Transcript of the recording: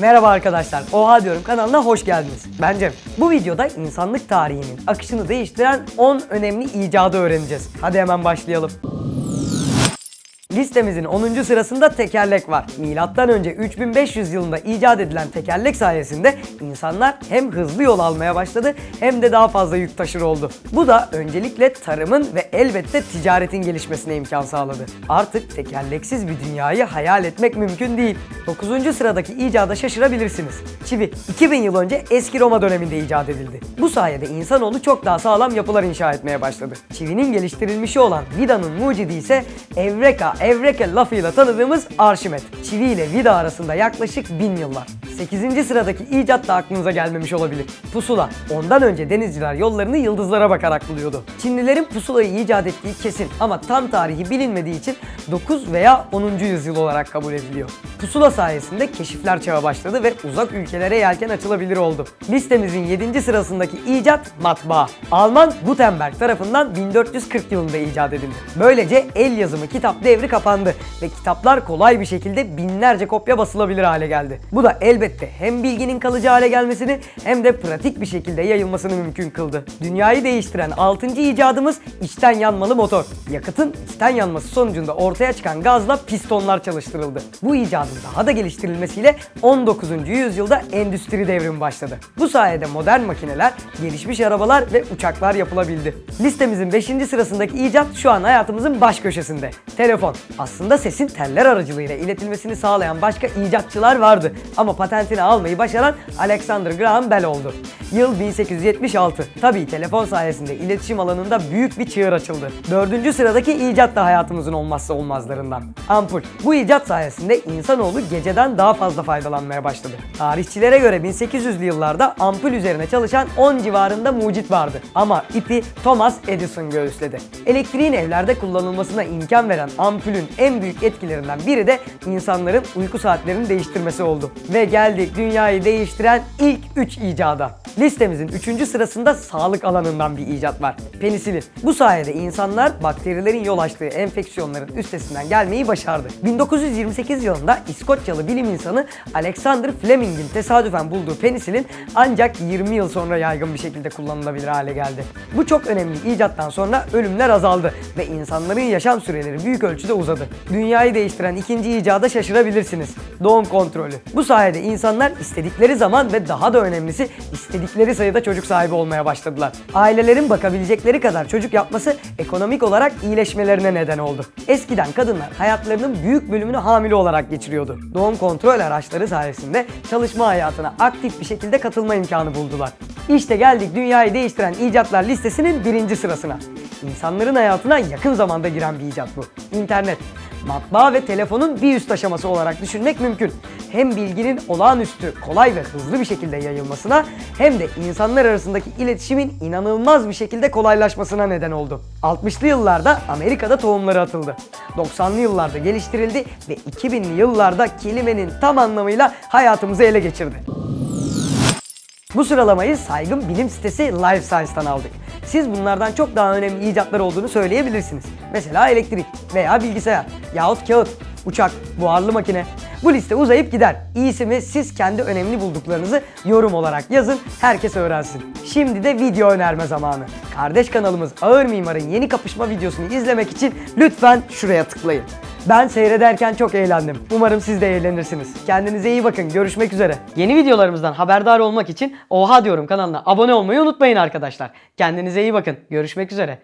Merhaba arkadaşlar, Oha diyorum kanalına hoş geldiniz. Ben Cem. Bu videoda insanlık tarihinin akışını değiştiren 10 önemli icadı öğreneceğiz. Hadi hemen başlayalım. Listemizin 10. sırasında tekerlek var. Milattan önce 3500 yılında icat edilen tekerlek sayesinde insanlar hem hızlı yol almaya başladı hem de daha fazla yük taşır oldu. Bu da öncelikle tarımın ve elbette ticaretin gelişmesine imkan sağladı. Artık tekerleksiz bir dünyayı hayal etmek mümkün değil. 9. sıradaki icada şaşırabilirsiniz. Çivi 2000 yıl önce eski Roma döneminde icat edildi. Bu sayede insanoğlu çok daha sağlam yapılar inşa etmeye başladı. Çivinin geliştirilmişi olan vidanın mucidi ise Evreka, Evreka lafıyla tanıdığımız Arşimet. Çivi ile vida arasında yaklaşık 1000 yıl var. 8. sıradaki icat da aklınıza gelmemiş olabilir. Pusula. Ondan önce denizciler yollarını yıldızlara bakarak buluyordu. Çinlilerin pusulayı icat ettiği kesin ama tam tarihi bilinmediği için 9 veya 10. yüzyıl olarak kabul ediliyor. Pusula sayesinde keşifler çağı başladı ve uzak ülkelere yelken açılabilir oldu. Listemizin 7. sırasındaki icat matbaa. Alman Gutenberg tarafından 1440 yılında icat edildi. Böylece el yazımı kitap devri kapandı ve kitaplar kolay bir şekilde binlerce kopya basılabilir hale geldi. Bu da elbette hem bilginin kalıcı hale gelmesini hem de pratik bir şekilde yayılmasını mümkün kıldı. Dünyayı değiştiren 6. icadımız içten yanmalı motor. Yakıtın içten yanması sonucunda ortaya çıkan gazla pistonlar çalıştırıldı. Bu icadın daha da geliştirilmesiyle 19. yüzyılda endüstri devrimi başladı. Bu sayede modern makineler, gelişmiş arabalar ve uçaklar yapılabildi. Listemizin 5. sırasındaki icat şu an hayatımızın baş köşesinde. Telefon. Aslında sesin teller aracılığıyla iletilmesini sağlayan başka icatçılar vardı ama patentini almayı başaran Alexander Graham Bell oldu. Yıl 1876. Tabii telefon sayesinde iletişim alanında büyük bir çığır açıldı. Dördüncü sıradaki icat da hayatımızın olmazsa olmazlarından. Ampul. Bu icat sayesinde insanoğlu geceden daha fazla faydalanmaya başladı. Tarihçilere göre 1800'lü yıllarda ampul üzerine çalışan 10 civarında mucit vardı. Ama ipi Thomas Edison göğüsledi. Elektriğin evlerde kullanılmasına imkan veren ampulün en büyük etkilerinden biri de insanların uyku saatlerini değiştirmesi oldu. Ve geldik dünyayı değiştiren ilk 3 icada. Listemizin 3. sırasında sağlık alanından bir icat var. Penisilin. Bu sayede insanlar bakterilerin yol açtığı enfeksiyonların üstesinden gelmeyi başardı. 1928 yılında İskoçyalı bilim insanı Alexander Fleming'in tesadüfen bulduğu penisilin ancak 20 yıl sonra yaygın bir şekilde kullanılabilir hale geldi. Bu çok önemli icattan sonra ölümler azaldı ve insanların yaşam süreleri büyük ölçüde uzadı. Dünyayı değiştiren ikinci icada şaşırabilirsiniz. Doğum kontrolü. Bu sayede insanlar istedikleri zaman ve daha da önemlisi istedikleri sayıda çocuk sahibi olmaya başladılar. Ailelerin bakabilecekleri kadar çocuk yapması ekonomik olarak iyileşmelerine neden oldu. Eskiden kadınlar hayatlarının büyük bölümünü hamile olarak geçiriyordu. Doğum kontrol araçları sayesinde çalışma hayatına aktif bir şekilde katılma imkanı buldular. İşte geldik dünyayı değiştiren icatlar listesinin birinci sırasına. İnsanların hayatına yakın zamanda giren bir icat bu. İnternet. Matbaa ve telefonun bir üst aşaması olarak düşünmek mümkün. Hem bilginin olağanüstü, kolay ve hızlı bir şekilde yayılmasına hem de insanlar arasındaki iletişimin inanılmaz bir şekilde kolaylaşmasına neden oldu. 60'lı yıllarda Amerika'da tohumları atıldı. 90'lı yıllarda geliştirildi ve 2000'li yıllarda kelimenin tam anlamıyla hayatımızı ele geçirdi. Bu sıralamayı saygın bilim sitesi Life Science'dan aldık. Siz bunlardan çok daha önemli icatlar olduğunu söyleyebilirsiniz. Mesela elektrik veya bilgisayar yahut kağıt, uçak, buharlı makine. Bu liste uzayıp gider. İyisi mi siz kendi önemli bulduklarınızı yorum olarak yazın, herkes öğrensin. Şimdi de video önerme zamanı. Kardeş kanalımız Ağır Mimar'ın yeni kapışma videosunu izlemek için lütfen şuraya tıklayın. Ben seyrederken çok eğlendim. Umarım siz de eğlenirsiniz. Kendinize iyi bakın. Görüşmek üzere. Yeni videolarımızdan haberdar olmak için Oha diyorum kanalına abone olmayı unutmayın arkadaşlar. Kendinize iyi bakın. Görüşmek üzere.